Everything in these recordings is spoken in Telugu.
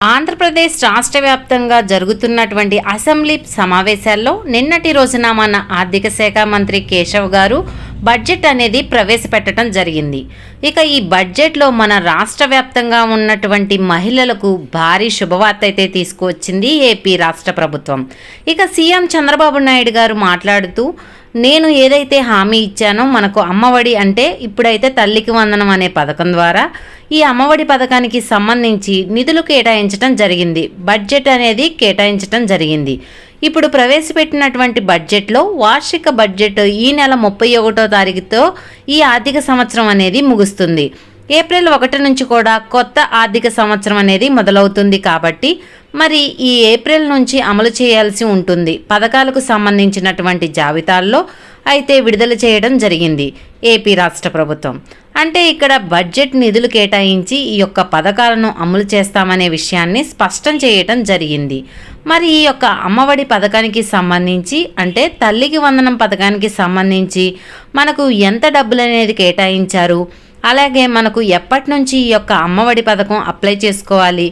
ఆంధ్రప్రదేశ్ రాష్ట్ర వ్యాప్తంగా జరుగుతున్నటువంటి అసెంబ్లీ సమావేశాల్లో నిన్నటి రోజున మన ఆర్థిక శాఖ మంత్రి కేశవ్ గారు బడ్జెట్ అనేది ప్రవేశపెట్టడం జరిగింది. ఇక ఈ బడ్జెట్లో మన రాష్ట్ర వ్యాప్తంగా ఉన్నటువంటి మహిళలకు భారీ శుభవార్త అయితే తీసుకువచ్చింది ఏపీ రాష్ట్ర ప్రభుత్వం. ఇక సీఎం చంద్రబాబు నాయుడు గారు మాట్లాడుతూ నేను ఏదైతే హామీ ఇచ్చానో మనకు అమ్మఒడి అంటే ఇప్పుడైతే తల్లికి వందనం అనే పథకం ద్వారా ఈ అమ్మఒడి పథకానికి సంబంధించి నిధులు కేటాయించడం జరిగింది. బడ్జెట్ అనేది కేటాయించడం జరిగింది. ఇప్పుడు ప్రవేశపెట్టినటువంటి బడ్జెట్లో వార్షిక బడ్జెట్ ఈ నెల ముప్పై ఒకటో తారీఖుతో ఈ ఆర్థిక సంవత్సరం అనేది ముగుస్తుంది. ఏప్రిల్ ఒకటి నుంచి కూడా కొత్త ఆర్థిక సంవత్సరం అనేది మొదలవుతుంది కాబట్టి మరి ఈ ఏప్రిల్ నుంచి అమలు చేయాల్సి ఉంటుంది. పథకాలకు సంబంధించినటువంటి జాబితాల్లో అయితే విడుదల చేయడం జరిగింది ఏపీ రాష్ట్ర ప్రభుత్వం. అంటే ఇక్కడ బడ్జెట్ నిధులు కేటాయించి ఈ యొక్క పథకాలను అమలు చేస్తామనే విషయాన్ని స్పష్టం చేయటం జరిగింది. మరి ఈ యొక్క అమ్మఒడి పథకానికి సంబంధించి అంటే తల్లికి వందనం పథకానికి సంబంధించి మనకు ఎంత డబ్బులు అనేది కేటాయించారు? అలాగే మనకు ఎప్పటి నుంచి ఈ యొక్క అమ్మఒడి పథకం అప్లై చేసుకోవాలి?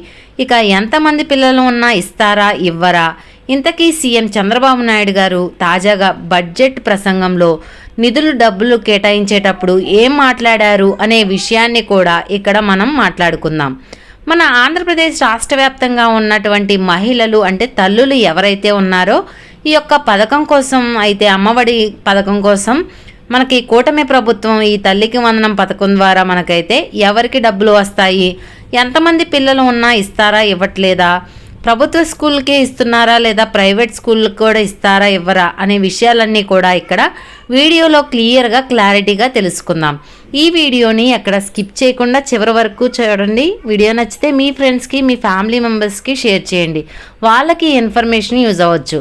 ఇక ఎంతమంది పిల్లలు ఉన్నా ఇస్తారా ఇవ్వరా? ఇంతకీ సీఎం చంద్రబాబు నాయుడు గారు తాజాగా బడ్జెట్ ప్రసంగంలో నిధులు డబ్బులు కేటాయించేటప్పుడు ఏం మాట్లాడారు అనే విషయాన్ని కూడా ఇక్కడ మనం మాట్లాడుకుందాం. మన ఆంధ్రప్రదేశ్ రాష్ట్ర వ్యాప్తంగా ఉన్నటువంటి మహిళలు అంటే తల్లులు ఎవరైతే ఉన్నారో ఈ యొక్క పథకం కోసం అయితే అమ్మఒడి పథకం కోసం మనకి కూటమి ప్రభుత్వం ఈ తల్లికి వందనం పథకం ద్వారా మనకైతే ఎవరికి డబ్బులు వస్తాయి? ఎంతమంది పిల్లలు ఉన్నా ఇస్తారా ఇవ్వట్లేదా? ప్రభుత్వ స్కూల్కే ఇస్తున్నారా లేదా ప్రైవేట్ స్కూల్కి కూడా ఇస్తారా ఇవ్వరా అనే విషయాలన్నీ కూడా ఇక్కడ వీడియోలో క్లియర్గా క్లారిటీగా తెలుసుకుందాం. ఈ వీడియోని ఎక్కడ స్కిప్ చేయకుండా చివరి వరకు చూడండి. వీడియో నచ్చితే మీ ఫ్రెండ్స్కి మీ ఫ్యామిలీ మెంబర్స్కి షేర్ చేయండి. వాళ్ళకి ఈ ఇన్ఫర్మేషన్ యూజ్ అవ్వచ్చు.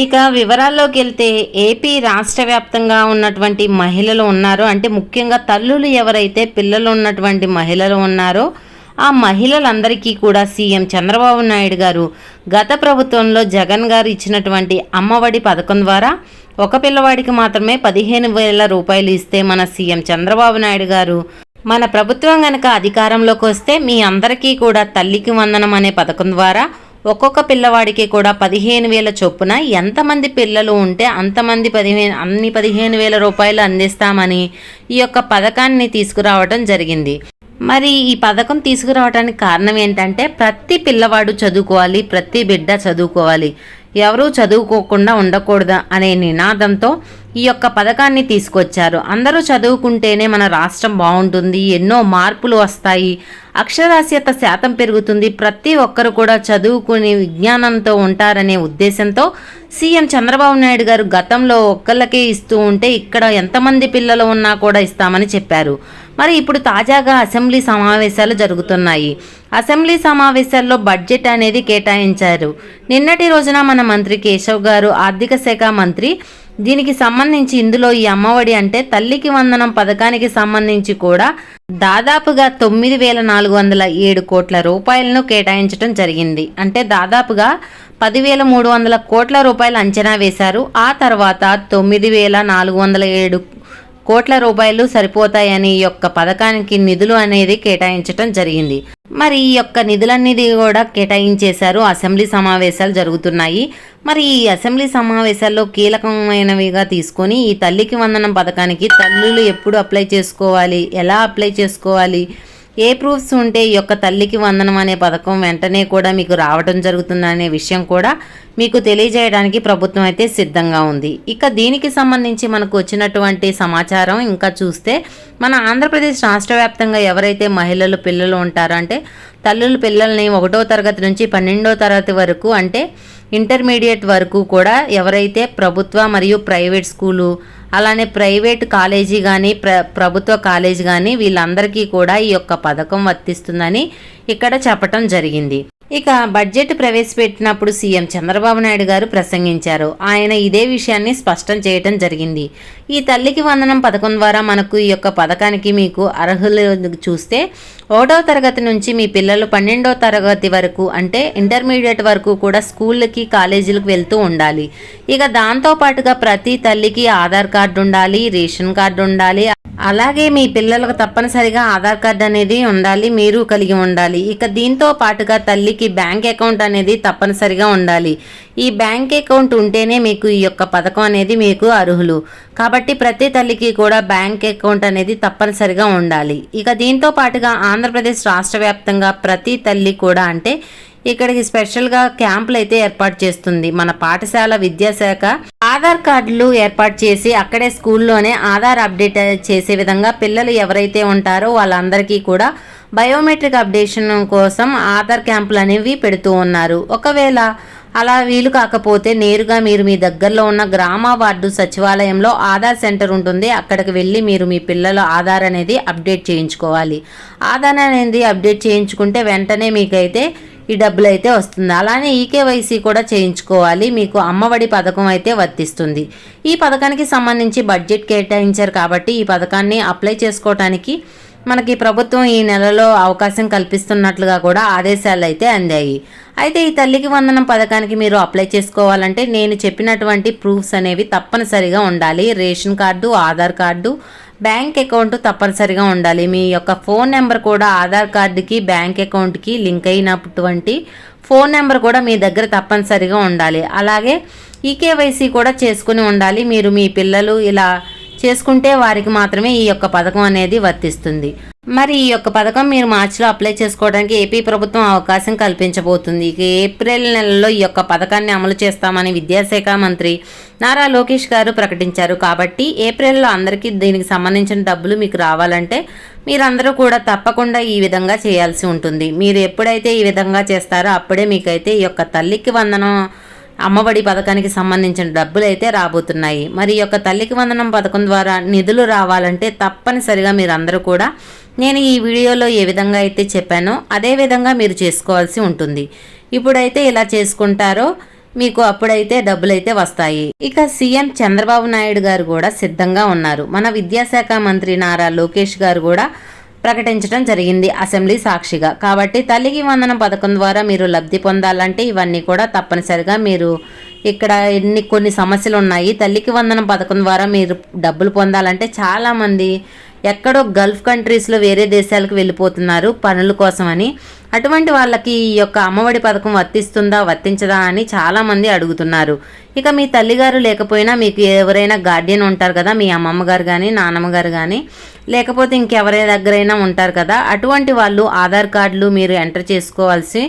ఇక వివరాల్లోకి వెళ్తే ఏపీ రాష్ట్ర వ్యాప్తంగా ఉన్నటువంటి మహిళలు ఉన్నారో. అంటే ముఖ్యంగా తల్లులు ఎవరైతే పిల్లలు ఉన్నటువంటి మహిళలు ఉన్నారో ఆ మహిళలందరికీ కూడా సీఎం చంద్రబాబు నాయుడు గారు గత ప్రభుత్వంలో జగన్ గారు ఇచ్చినటువంటి అమ్మఒడి పథకం ద్వారా ఒక పిల్లవాడికి మాత్రమే పదిహేను వేల రూపాయలు ఇస్తే మన సీఎం చంద్రబాబు నాయుడు గారు. మన ప్రభుత్వం గనక అధికారంలోకి వస్తే మీ అందరికీ కూడా తల్లికి వందనం అనే పథకం ద్వారా ఒక్కొక్క పిల్లవాడికి కూడా పదిహేను వేల చొప్పున ఎంతమంది పిల్లలు ఉంటే అంతమంది పదిహేను అన్ని పదిహేను వేల రూపాయలు అందిస్తామని ఈ యొక్క పథకాన్ని తీసుకురావడం జరిగింది. మరి ఈ పథకం తీసుకురావడానికి కారణం ఏంటంటే ప్రతి పిల్లవాడు చదువుకోవాలి ప్రతి బిడ్డ చదువుకోవాలి. ఎవరూ చదువుకోకుండా ఉండకూడదు అనే నినాదంతో ఈ యొక్క పథకాన్ని తీసుకొచ్చారు. అందరూ చదువుకుంటేనే మన రాష్ట్రం బాగుంటుంది ఎన్నో మార్పులు వస్తాయి అక్షరాస్యత శాతం పెరుగుతుంది ప్రతి ఒక్కరు కూడా చదువుకుని విజ్ఞానంతో ఉంటారనే ఉద్దేశంతో సీఎం చంద్రబాబు నాయుడు గారు గతంలో ఒక్కళ్ళకే ఇస్తూ ఉంటే ఇక్కడ ఎంతమంది పిల్లలు ఉన్నా కూడా ఇస్తామని చెప్పారు. మరి ఇప్పుడు తాజాగా అసెంబ్లీ సమావేశాలు జరుగుతున్నాయి. అసెంబ్లీ సమావేశాల్లో బడ్జెట్ అనేది కేటాయించారు. నిన్నటి రోజున మన మంత్రి కేశవ్ గారు ఆర్థిక శాఖ మంత్రి దీనికి సంబంధించి ఇందులో ఈ అమ్మఒడి అంటే తల్లికి వందనం పథకానికి సంబంధించి కూడా దాదాపుగా తొమ్మిది వేల నాలుగు వందల ఏడు కోట్ల రూపాయలను కేటాయించడం జరిగింది. అంటే దాదాపుగా పదివేల మూడు వందల కోట్ల రూపాయలు అంచనా వేశారు. ఆ తర్వాత తొమ్మిది వేల నాలుగు వందల ఏడు కోట్ల రూపాయలు సరిపోతాయని ఈ యొక్క పథకానికి నిధులు అనేది కేటాయించడం జరిగింది. మరి ఈ యొక్క నిధులన్నీ కూడా కేటాయించేశారు. అసెంబ్లీ సమావేశాలు జరుగుతున్నాయి. మరి ఈ అసెంబ్లీ సమావేశాల్లో కీలకమైనవిగా తీసుకొని ఈ తల్లికి వందనం పథకానికి తల్లులు ఎప్పుడు అప్లై చేసుకోవాలి? ఎలా అప్లై చేసుకోవాలి? ఏ ప్రూఫ్స్ ఉంటే ఈ యొక్క తల్లికి వందనం అనే పథకం వెంటనే కూడా మీకు రావడం జరుగుతుందనే విషయం కూడా మీకు తెలియజేయడానికి ప్రభుత్వం అయితే సిద్ధంగా ఉంది. ఇక దీనికి సంబంధించి మనకు వచ్చినటువంటి సమాచారం ఇంకా చూస్తే మన ఆంధ్రప్రదేశ్ రాష్ట్ర వ్యాప్తంగా ఎవరైతే మహిళలు పిల్లలు ఉంటారో అంటే తల్లులు పిల్లల్ని ఒకటో తరగతి నుంచి పన్నెండో తరగతి వరకు అంటే ఇంటర్మీడియట్ వరకు కూడా ఎవరైతే ప్రభుత్వ మరియు ప్రైవేట్ స్కూలు అలానే ప్రైవేట్ కాలేజీ కానీ ప్ర ప్రభుత్వ కాలేజీ కానీ వీళ్ళందరికీ కూడా ఈ యొక్క పథకం వర్తిస్తుందని ఇక్కడ చెప్పటం జరిగింది. ఇక బడ్జెట్ ప్రవేశపెట్టినప్పుడు సీఎం చంద్రబాబు నాయుడు గారు ప్రసంగించారు. ఆయన ఇదే విషయాన్ని స్పష్టం చేయటం జరిగింది. ఈ తల్లికి వందనం పథకం ద్వారా మనకు ఈ యొక్క పథకానికి మీకు అర్హులు చూస్తే ఒకటో తరగతి నుంచి మీ పిల్లలు పన్నెండో తరగతి వరకు అంటే ఇంటర్మీడియట్ వరకు కూడా స్కూళ్ళకి కాలేజీలకు వెళ్తూ ఉండాలి. ఇక దాంతో పాటుగా ప్రతి తల్లికి ఆధార్ కార్డు ఉండాలి రేషన్ కార్డు ఉండాలి అలాగే మీ పిల్లలకు తప్పనిసరిగా ఆధార్ కార్డు అనేది ఉండాలి మీరు కలిగి ఉండాలి. ఇక దీంతో పాటుగా తల్లికి బ్యాంక్ అకౌంట్ అనేది తప్పనిసరిగా ఉండాలి. ఈ బ్యాంక్ అకౌంట్ ఉంటేనే మీకు ఈ యొక్క పథకం అనేది మీకు అర్హులు. కాబట్టి ప్రతి తల్లికి కూడా బ్యాంక్ అకౌంట్ అనేది తప్పనిసరిగా ఉండాలి. ఇక దీంతో పాటుగా ఆంధ్రప్రదేశ్ రాష్ట్ర వ్యాప్తంగా ప్రతి తల్లి కూడా అంటే ఇక్కడికి స్పెషల్గా క్యాంపులు అయితే ఏర్పాటు చేస్తుంది. మన పాఠశాల విద్యాశాఖ ఆధార్ కార్డులు ఏర్పాటు చేసి అక్కడే స్కూల్లోనే ఆధార్ అప్డేట్ చేసే విధంగా పిల్లలు ఎవరైతే ఉంటారో వాళ్ళందరికీ కూడా బయోమెట్రిక్ అప్డేషన్ కోసం ఆధార్ క్యాంపులు అనేవి పెడుతూ ఉన్నారు. ఒకవేళ అలా వీలు కాకపోతే నేరుగా మీరు మీ దగ్గరలో ఉన్న గ్రామ వార్డు సచివాలయంలో ఆధార్ సెంటర్ ఉంటుంది. అక్కడికి వెళ్ళి మీరు మీ పిల్లల ఆధార్ అనేది అప్డేట్ చేయించుకోవాలి. ఆధార్ అనేది అప్డేట్ చేయించుకుంటే వెంటనే మీకైతే ఈ డబ్బులు అయితే వస్తుంది. అలానే ఈకేవైసీ కూడా చేయించుకోవాలి. మీకు అమ్మఒడి పథకం అయితే వర్తిస్తుంది. ఈ పథకానికి సంబంధించి బడ్జెట్ కేటాయించారు కాబట్టి ఈ పథకాన్ని అప్లై చేసుకోవటానికి మనకి ప్రభుత్వం ఈ నెలలో అవకాశం కల్పిస్తున్నట్లుగా కూడా ఆదేశాలు అయితే అందాయి. అయితే ఈ తల్లికి వందనం పథకానికి మీరు అప్లై చేసుకోవాలంటే నేను చెప్పినటువంటి ప్రూఫ్స్ అనేవి తప్పనిసరిగా ఉండాలి. Ration card Aadhaar card bank account తప్పనిసరిగా ఉండాలి. మీ యొక్క ఫోన్ నెంబర్ కూడా ఆధార్ కార్డుకి బ్యాంక్ అకౌంట్కి లింక్ అయినటువంటి ఫోన్ నెంబర్ కూడా మీ దగ్గర తప్పనిసరిగా ఉండాలి. అలాగే ఈకేవైసీ కూడా చేసుకుని ఉండాలి. మీరు మీ పిల్లలు ఇలా చేసుకుంటే వారికి మాత్రమే ఈ యొక్క పథకం అనేది వర్తిస్తుంది. మరి ఈ యొక్క పథకం మీరు మార్చిలో అప్లై చేసుకోవడానికి ఏపీ ప్రభుత్వం అవకాశం కల్పించబోతుంది. ఏప్రిల్ నెలలో ఈ యొక్క పథకాన్ని అమలు చేస్తామని విద్యాశాఖ మంత్రి నారా లోకేష్ గారు ప్రకటించారు. కాబట్టి ఏప్రిల్లో అందరికీ దీనికి సంబంధించిన డబ్బులు మీకు రావాలంటే మీరందరూ కూడా తప్పకుండా ఈ విధంగా చేయాల్సి ఉంటుంది. మీరు ఎప్పుడైతే ఈ విధంగా చేస్తారో అప్పుడే మీకైతే ఈ యొక్క తల్లికి వందనం అమ్మఒడి పథకానికి సంబంధించిన డబ్బులు అయితే రాబోతున్నాయి. మరి యొక్క తల్లికి వందనం పథకం ద్వారా నిధులు రావాలంటే తప్పనిసరిగా మీరందరూ కూడా నేను ఈ వీడియోలో ఏ విధంగా అయితే చెప్పానో అదే విధంగా మీరు చేసుకోవాల్సి ఉంటుంది. ఇప్పుడైతే ఇలా చేసుకుంటారో మీకు అప్పుడైతే డబ్బులు అయితే వస్తాయి. ఇక సీఎం చంద్రబాబు నాయుడు గారు కూడా సిద్ధంగా ఉన్నారు. మన విద్యాశాఖ మంత్రి నారా లోకేష్ గారు కూడా ప్రకటించడం జరిగింది అసెంబ్లీ సాక్షిగా. కాబట్టి తల్లికి వందనం పథకం ద్వారా మీరు లబ్ధి పొందాలంటే ఇవన్నీ కూడా తప్పనిసరిగా మీరు ఇక్కడ ఎన్ని కొన్ని సమస్యలు ఉన్నాయి తల్లికి వందనం పథకం ద్వారా మీరు డబ్బులు పొందాలంటే చాలామంది ఎక్కడో గల్ఫ్ కంట్రీస్లో వేరే దేశాలకు వెళ్ళిపోతున్నారు పనుల కోసమని. అటువంటి వాళ్ళకి ఈ యొక్క అమ్మఒడి పథకం వర్తిస్తుందా వర్తించదా అని చాలామంది అడుగుతున్నారు. ఇక మీ తల్లిగారు లేకపోయినా మీకు ఎవరైనా గార్డియన్ ఉంటారు కదా మీ అమ్మమ్మ గారు కానీ నాన్నమ్మ గారు కానీ లేకపోతే ఇంకెవరి దగ్గరైనా ఉంటారు కదా అటువంటి వాళ్ళు ఆధార్ కార్డులు మీరు ఎంటర్ చేసుకోవాల్సి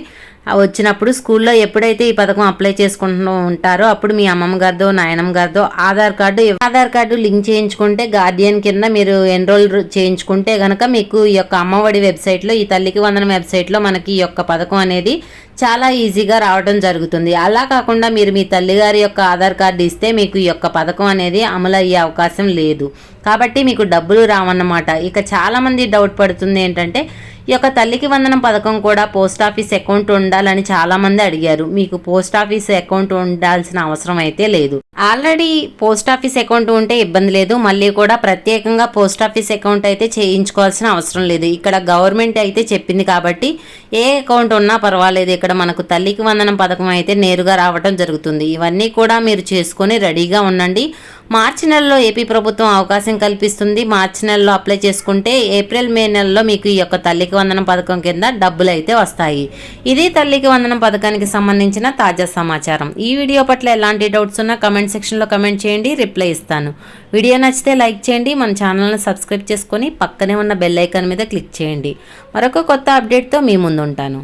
వచ్చినప్పుడు స్కూల్లో ఎప్పుడైతే ఈ పథకం అప్లై చేసుకుంటూ ఉంటారో అప్పుడు మీ అమ్మమ్మ గారిదో నాయనమ్మ గారిదో Aadhaar card Aadhaar card link చేయించుకుంటే గార్డియన్ కింద మీరు ఎన్రోల్ చేయించుకుంటే కనుక మీకు ఈ యొక్క అమ్మఒడి వెబ్సైట్లో ఈ తల్లికి వందనం వెబ్సైట్లో మనకి ఈ యొక్క పథకం అనేది చాలా ఈజీగా రావడం జరుగుతుంది. అలా కాకుండా మీరు మీ తల్లిగారి యొక్క ఆధార్ కార్డు ఇస్తే మీకు ఈ యొక్క పథకం అనేది అమలు అయ్యే అవకాశం లేదు. కాబట్టి మీకు డబ్బులు రావన్నమాట. ఇక చాలామంది డౌట్ పడుతుంది ఏంటంటే ఈ యొక్క తల్లికి వందనం పథకం కూడా పోస్ట్ ఆఫీస్ అకౌంట్ ఉండాలని చాలామంది అడిగారు. మీకు పోస్ట్ ఆఫీస్ అకౌంట్ ఉండాల్సిన అవసరం అయితే లేదు. ఆల్రెడీ పోస్ట్ ఆఫీస్ అకౌంట్ ఉంటే ఇబ్బంది లేదు. మళ్ళీ కూడా ప్రత్యేకంగా పోస్ట్ ఆఫీస్ అకౌంట్ అయితే చేయించుకోవాల్సిన అవసరం లేదు. ఇక్కడ గవర్నమెంట్ అయితే చెప్పింది కాబట్టి ఏ అకౌంట్ ఉన్నా పర్వాలేదు. ఇక్కడ మనకు తల్లికి వందనం పథకం అయితే నేరుగా రావడం జరుగుతుంది. ఇవన్నీ కూడా మీరు చేసుకొని రెడీగా ఉండండి. మార్చి నెలలో ఏపీ ప్రభుత్వం అవకాశం కల్పిస్తుంది. మార్చి నెలలో అప్లై చేసుకుంటే ఏప్రిల్ మే నెలలో మీకు ఈ యొక్క తల్లికి వందనం పథకం కింద డబ్బులు అయితే వస్తాయి. ఇది తల్లికి వందనం పథకానికి సంబంధించిన తాజా సమాచారం. ఈ వీడియో పట్ల ఎలాంటి డౌట్స్ ఉన్నా కమెంట్ సెక్షన్లో కమెంట్ చేయండి రిప్లై ఇస్తాను. వీడియో నచ్చితే లైక్ చేయండి మన ఛానల్ని సబ్స్క్రైబ్ చేసుకొని పక్కనే ఉన్న బెల్ ఐకాన్ మీద క్లిక్ చేయండి. మరొక కొత్త అప్డేట్తో మీ ముందు ఉంటాను